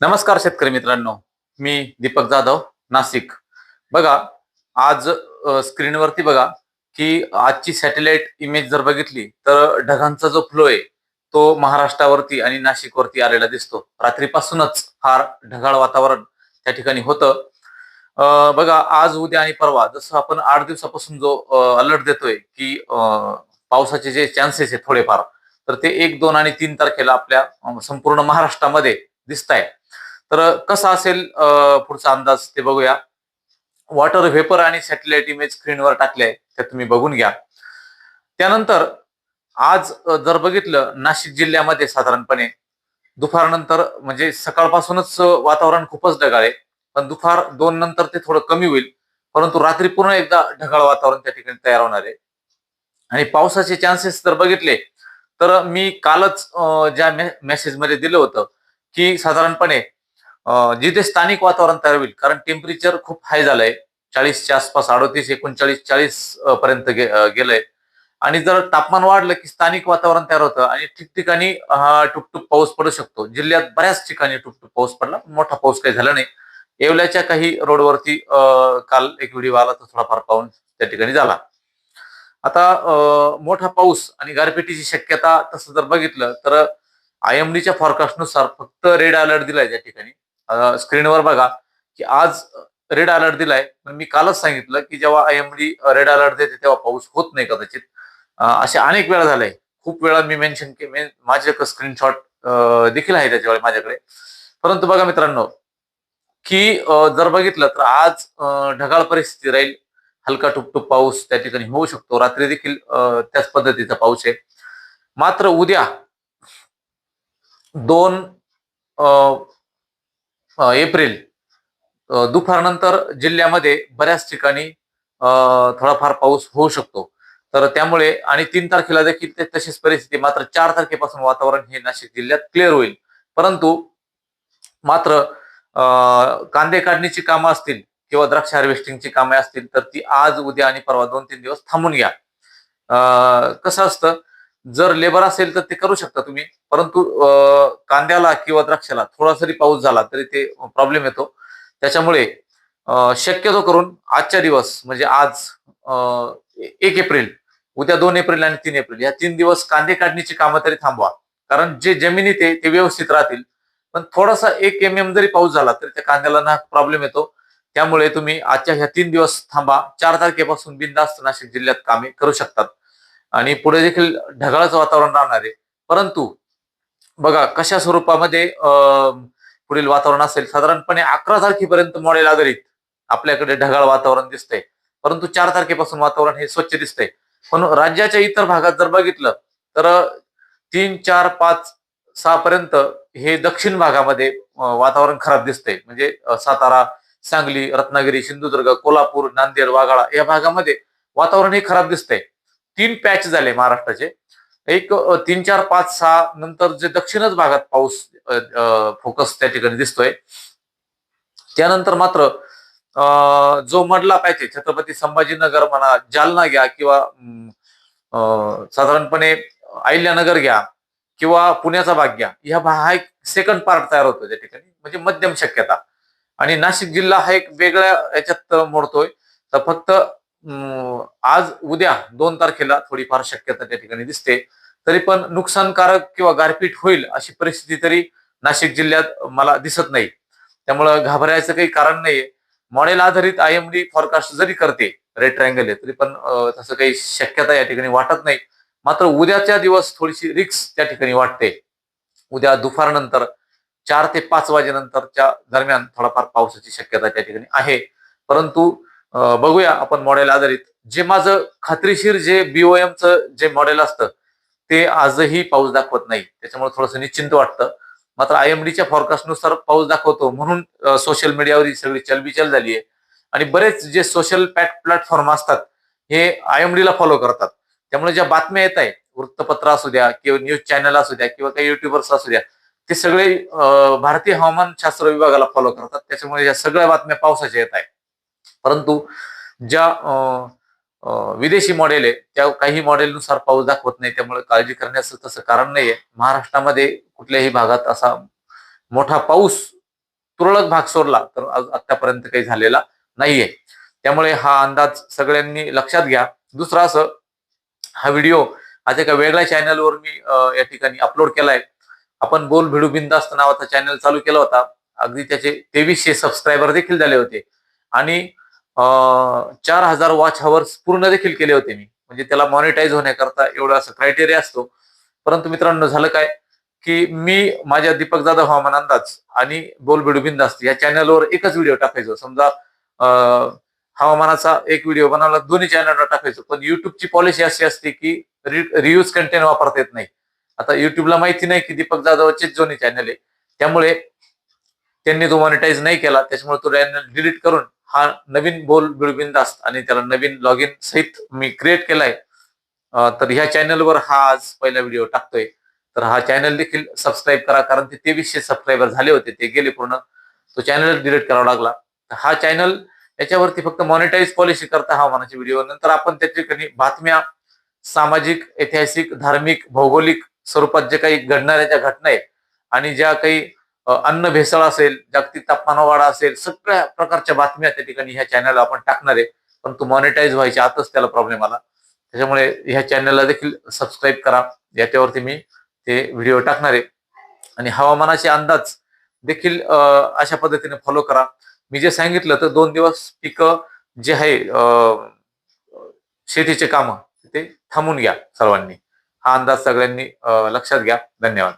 नमस्कार शेतकरी मित्रांनो मी दीपक जाधव नाशिक. बघा आज स्क्रीनवरती बघा की आजची सॅटेलाइट इमेज जर बघितली तर ढगांचा जो फ्लो आहे तो महाराष्ट्रावरती आणि नाशिकवरती आलेला दिसतो. रात्रीपासूनच फार ढगाळ वातावरण त्या ठिकाणी होतं. बघा आज उद्या आणि परवा जसं आपण आठ दिवसापासून जो अलर्ट देतोय की पावसाचे जे चान्सेस आहे थोडेफार तर ते एक दोन आणि तीन तारखेला आपल्या संपूर्ण महाराष्ट्रामध्ये दिसत आहे तर कसा असेल पुढचा अंदाज ते बघूया. वॉटर व्हेपर आणि सॅटेलाइट इमेज स्क्रीनवर टाकले ते तुम्ही बघून घ्या. त्यानंतर आज जर बघितलं नाशिक जिल्ह्यामध्ये साधारणपणे दुपारनंतर म्हणजे सकाळपासूनच वातावरण खूपच ढगाळ आहे. पण दुपार दोन नंतर ते थोडं कमी होईल. परंतु रात्री पुन्हा एकदा ढगाळ वातावरण त्या ठिकाणी तयार होणार आहे. आणि पावसाचे चान्सेस जर बघितले तर मी कालच ज्या मेसेजमध्ये दिलं होतं की साधारणपणे जिथे स्थानिक वातावरण तयार होईल. कारण टेम्परेचर खूप हाय झालंय. चाळीसच्या आसपास अडोतीस एकोणचाळीस चाळीस पर्यंत गे- गेलंय. आणि जर तापमान वाढलं की स्थानिक वातावरण तयार होतं आणि ठिकठिकाणी हा टुपटुप पाऊस पडू शकतो. जिल्ह्यात बऱ्याच ठिकाणी टुपटुप पाऊस पडला मोठा पाऊस काही झाला नाही. येवल्याच्या काही रोडवरती काल एक व्हिडिओ आला तो थोडाफार पाऊस त्या ठिकाणी झाला. आता मोठा पाऊस आणि गारपिटीची शक्यता तसं जर बघितलं तर आय एम डीच्या फॉरकास्टनुसार फक्त रेड अलर्ट दिलाय त्या ठिकाणी. स्क्रीनवर बघा की आज रेड अलर्ट दिलाय पण मी कालच सांगितलं की जेव्हा I M D red alert देते तेव्हा पाऊस होत नाही कदाचित. असे अनेक वेळा झालंय. खूप वेळा मी मेन्शन के मे- माझे स्क्रीनशॉट देखील आहे त्याच्यावर माझ्याकडे. परंतु बघा मित्रांनो की जर बघितलं तर आज ढगाळ परिस्थिती राहील. हलका टुपटुप पाऊस त्या ठिकाणी होऊ शकतो. रात्री देखील त्याच पद्धतीचा पाऊस आहे. मात्र उद्या दोन एप्रिल दुपारनंतर जिल्ह्यामध्ये बऱ्याच ठिकाणी थोडाफार पाऊस होऊ शकतो. तर त्यामुळे आणि तीन तारखेला देखील ते तशीच परिस्थिती मात्र चार तारखेपासून वातावरण हे नाशिक जिल्ह्यात क्लिअर होईल. परंतु मात्र कांदे काढणीची कामं असतील किंवा द्राक्ष हार्वेस्टिंगची कामे असतील तर ती आज उद्या आणि परवा दोन तीन दिवस थांबून घ्या. कसं असतं जर लेबर असेल तर ते करू शकता तुम्ही. परंतु कांद्याला किंवा द्राक्षाला थोडा जरी पाऊस झाला तरी ते प्रॉब्लेम येतो. त्याच्यामुळे शक्यतो करून आजच्या दिवस म्हणजे आज एक एप्रिल उद्या दोन एप्रिल आणि तीन एप्रिल या तीन दिवस कांदे काढणीची कामं तरी थांबवा. कारण जे जमिनीत आहे ते व्यवस्थित राहतील. पण थोडासा एक एम एम जरी पाऊस झाला तरी त्या कांद्याला ना प्रॉब्लेम येतो. त्यामुळे तुम्ही आजच्या ह्या तीन दिवस थांबा. चार तारखेपासून बिनधास्त नाशिक जिल्ह्यात कामे करू शकतात. आणि पुढे देखील ढगाळच वातावरण राहणार आहे. परंतु बघा कशा स्वरूपामध्ये अं, पुढील वातावरण असेल? साधारणपणे अकरा तारखेपर्यंत मॉडेल आधारित आपल्याकडे ढगाळ वातावरण दिसतंय. परंतु चार तारखेपासून वातावरण हे स्वच्छ दिसतंय. पण राज्याच्या इतर भागात जर बघितलं तर तीन चार पाच सहा पर्यंत हे दक्षिण भागामध्ये वातावरण खराब दिसतंय. म्हणजे सातारा सांगली रत्नागिरी सिंधुदुर्ग कोल्हापूर नांदेड वाघाळा या भागामध्ये वातावरण हे खराब दिसतंय. तीन पॅच झाले महाराष्ट्राचे. एक तीन चार पाच सहा नंतर जे दक्षिणच भागात पाऊस फोकस त्या ठिकाणी दिसतोय. त्यानंतर मात्र जो मधला पॅच आहे छत्रपती संभाजीनगर म्हणा जालना घ्या किंवा साधारणपणे अहिल्यानगर घ्या किंवा पुण्याचा भाग घ्या ह्या भा- हा एक सेकंड पार्ट तयार होतो त्या ठिकाणी म्हणजे मध्यम शक्यता. आणि नाशिक जिल्हा हा एक वेगळ्या याच्यात मोडतोय. तर फक्त आज उद्या दोन तारखेला थोडीफार शक्यता त्या ठिकाणी दिसते. तरी पण नुकसानकारक किंवा गारपीट होईल अशी परिस्थिती तरी नाशिक जिल्ह्यात मला दिसत नाही. त्यामुळं घाबरायचं काही कारण नाहीये. मॉडेल आधारित आय एम डी फॉरकास्ट जरी करते रेड ट्रायंगल आहे तरी पण तसं काही शक्यता या ठिकाणी वाटत नाही. मात्र उद्याच्या दिवस थोडीशी रिक्स त्या ठिकाणी वाटते. उद्या दुपारनंतर चार ते पाच वाजेनंतरच्या दरम्यान थोडाफार पावसाची शक्यता त्या ठिकाणी आहे. परंतु बघूया आपण मॉडेल आधारित. जे माझं खात्रीशीर जे बीओएमचं जे मॉडेल असतं ते आजही पाऊस दाखवत नाही. त्याच्यामुळे थोडंसं निश्चिंत वाटतं. मात्र आय एम डीच्या फॉरकास्टनुसार पाऊस दाखवतो म्हणून सोशल मीडियावर ही सगळी चलबिचल झाली आहे. आणि बरेच जे सोशल प्लॅटफॉर्म असतात हे आय एम ला फॉलो करतात. त्यामुळे ज्या बातम्या येत आहे वृत्तपत्र असू द्या किंवा न्यूज चॅनल असू द्या किंवा काही युट्युबर्स असू द्या ते सगळे भारतीय हवामान शास्त्र विभागाला फॉलो करतात. त्याच्यामुळे या सगळ्या बातम्या पावसाच्या येत आहेत. परंतु ज्या विदेशी मॉडेल आहे त्या काही मॉडेलनुसार पाऊस दाखवत नाही त्यामुळे काळजी करण्याचं तसं कारण नाहीये. महाराष्ट्रामध्ये कुठल्याही भागात असा मोठा पाऊस तुरळक भाग सोडला तर आतापर्यंत काही झालेला नाहीये. त्यामुळे हा अंदाज सगळ्यांनी लक्षात घ्या. दुसरा असं हा व्हिडिओ आज एका वेगळ्या चॅनलवर मी या ठिकाणी अपलोड केलाय. आपण बोल भिडू बिंदास्त नावाचा चॅनल चालू केला होता. अगदी त्याचे तेवीसशे सबस्क्रायबर देखील झाले होते. आणि चार हजार वॉच हवर्स पूर्ण देखील केले होते मी. म्हणजे त्याला मॉनिटाईज होण्याकरता एवढा असं क्रायटेरिया असतो. परंतु मित्रांनो झालं काय की मी माझ्या दीपक जाधव हवामान अंदाज आणि बोल भिडू बिंदास्त या चॅनलवर एकच व्हिडिओ टाकायचो. समजा हवामानाचा एक व्हिडिओ बनवला दोन्ही चॅनलवर टाकायचो. पण युट्यूबची पॉलिसी अशी असते की रियूज कंटेंट वापरता येत नाही. आता युट्यूबला माहिती नाही की दीपक जाधवचेच दोन्ही चॅनल आहे. त्यामुळे त्यांनी तो मॉनिटाईज नाही केला. त्याच्यामुळे तो चॅनल डिलीट करून हा नवीन बोल बिळबिंदास्त आणि त्याला नवीन लॉग इन सहित मी क्रिएट केलाय. तर ह्या चॅनलवर हा आज पहिला व्हिडिओ टाकतोय. तर हा चॅनल देखील सबस्क्राईब करा कारण ते तेवीसशे सबस्क्रायबर झाले होते ते गेले पूर्ण. तो चॅनल डिलीट करावा लागला. हा चॅनल याच्यावरती फक्त मॉनिटाईज पॉलिसी करता हा मनाचे व्हिडिओ नंतर आपण त्या ठिकाणी बातम्या सामाजिक ऐतिहासिक धार्मिक भौगोलिक स्वरूपात जे काही घडणाऱ्या ज्या घटना आहेत आणि ज्या काही अन्न भेसळ असेल जागतिक तापमानवाढ असेल सगळ्या प्रकारच्या बातम्या त्या ठिकाणी ह्या चॅनलला आपण टाकणार आहे. परंतु मॉनिटाईज व्हायच्या आताच त्याला प्रॉब्लेम आला. त्याच्यामुळे ह्या चॅनलला देखील सबस्क्राईब करा. याच्यावरती मी ते व्हिडिओ टाकणार आहे. आणि हवामानाचे अंदाज देखील अशा पद्धतीने फॉलो करा. मी जे सांगितलं तर दोन दिवस पिकं जे आहे अ, शेतीचे कामं ते थांबून घ्या सर्वांनी. हा अंदाज सगळ्यांनी लक्षात घ्या. धन्यवाद.